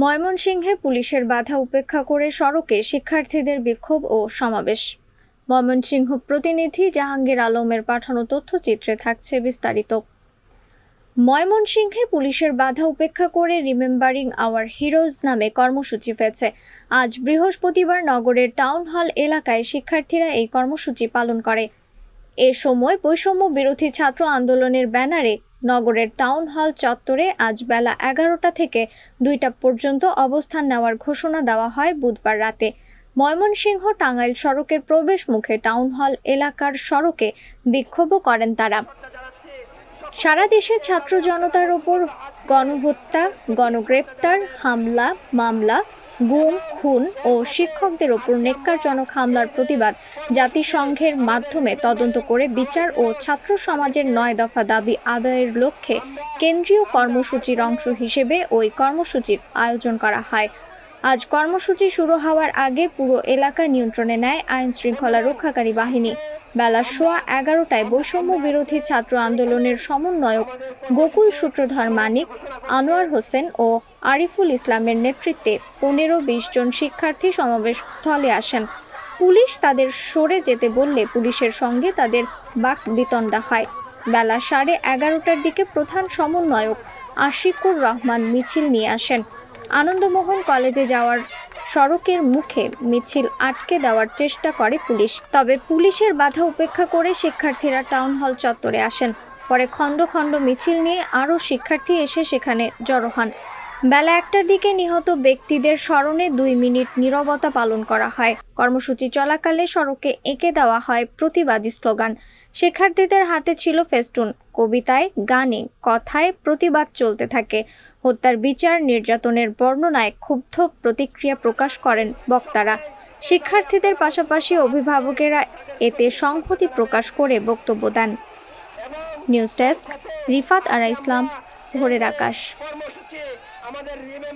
ময়মনসিংহে পুলিশের বাধা উপেক্ষা করে সড়কে শিক্ষার্থীদের বিক্ষোভ ও সমাবেশ। ময়মনসিংহ প্রতিনিধি জাহাঙ্গীর আলমের পাঠানো তথ্যচিত্রে থাকছে বিস্তারিত। ময়মনসিংহে পুলিশের বাধা উপেক্ষা করে রিমেম্বারিং আওয়ার হিরোজ নামে কর্মসূচি পেয়েছে আজ বৃহস্পতিবার নগরের টাউন হল এলাকায় শিক্ষার্থীরা এই কর্মসূচি পালন করে। এ সময় বৈষম্য বিরোধী ছাত্র আন্দোলনের ব্যানারে নগরের টাউন হল চত্বরে আজ বেলা এগারোটা থেকে দুইটা পর্যন্ত অবস্থান নেওয়ার ঘোষণা দেওয়া হয় বুধবার রাতে। ময়মনসিংহ টাঙ্গাইল সড়কের প্রবেশ মুখে টাউন হল এলাকার সড়কে বিক্ষোভও করেন তারা। সারা দেশে ছাত্র জনতার ওপর গণহত্যা, গণগ্রেপ্তার, হামলা, মামলা গুম, খুন ও শিক্ষকদের ওপর নেককারজনক হামলার প্রতিবাদ জাতিসংঘের মাধ্যমে তদন্ত করে বিচার ও ছাত্র সমাজের নয় দফা দাবি আদায়ের লক্ষ্যে কেন্দ্রীয় কর্মসূচির অংশ হিসেবে ওই কর্মসূচির আয়োজন করা হয়। আজ কর্মসূচি শুরু হওয়ার আগে পুরো এলাকা নিয়ন্ত্রণে নেয় আইন শৃঙ্খলা রক্ষাকারী বাহিনী। বেলা সোয়া এগারোটায় বৈষম্য বিরোধী ছাত্র আন্দোলনের সমন্বয়ক গোকুল সূত্রধর মানিক, আনোয়ার হোসেন ও আরিফুল ইসলামের নেতৃত্বে পনেরো বিশ জন শিক্ষার্থী সমাবেশ স্থলে আসেন। পুলিশ তাদের সরে যেতে বললে পুলিশের সঙ্গে তাদের বাক বিতণ্ডা হয়। বেলা সাড়ে এগারোটার দিকে প্রধান সমন্বয়ক আশিকুর রহমান মিছিল নিয়ে আসেন। আনন্দমোহন কলেজে যাওয়ার সড়কের মুখে মিছিল আটকে দেওয়ার চেষ্টা করে পুলিশ। তবে পুলিশের বাধা উপেক্ষা করে শিক্ষার্থীরা টাউন হল চত্বরে আসেন। পরে খণ্ড খণ্ড মিছিল নিয়ে আরও শিক্ষার্থী এসে সেখানে জড়ো হন। বেলা একটার দিকে নিহত ব্যক্তিদের স্মরণে দুই মিনিট নীরবতা পালন করা হয়। কর্মসূচি চলাকালে সড়কে এঁকে দেওয়া হয় প্রতিবাদী স্লোগান। শিক্ষার্থীদের হাতে ছিল ফেস্টুন। কবিতায়, গানে, কথায় প্রতিবাদ চলতে থাকে। হত্যার বিচার, নির্যাতনের বর্ণনায় ক্ষুব্ধ প্রতিক্রিয়া প্রকাশ করেন বক্তারা। শিক্ষার্থীদের পাশাপাশি অভিভাবকেরা এতে সংহতি প্রকাশ করে বক্তব্য দেন। News desk, Rifat Ara Islam, Bhorer Akash.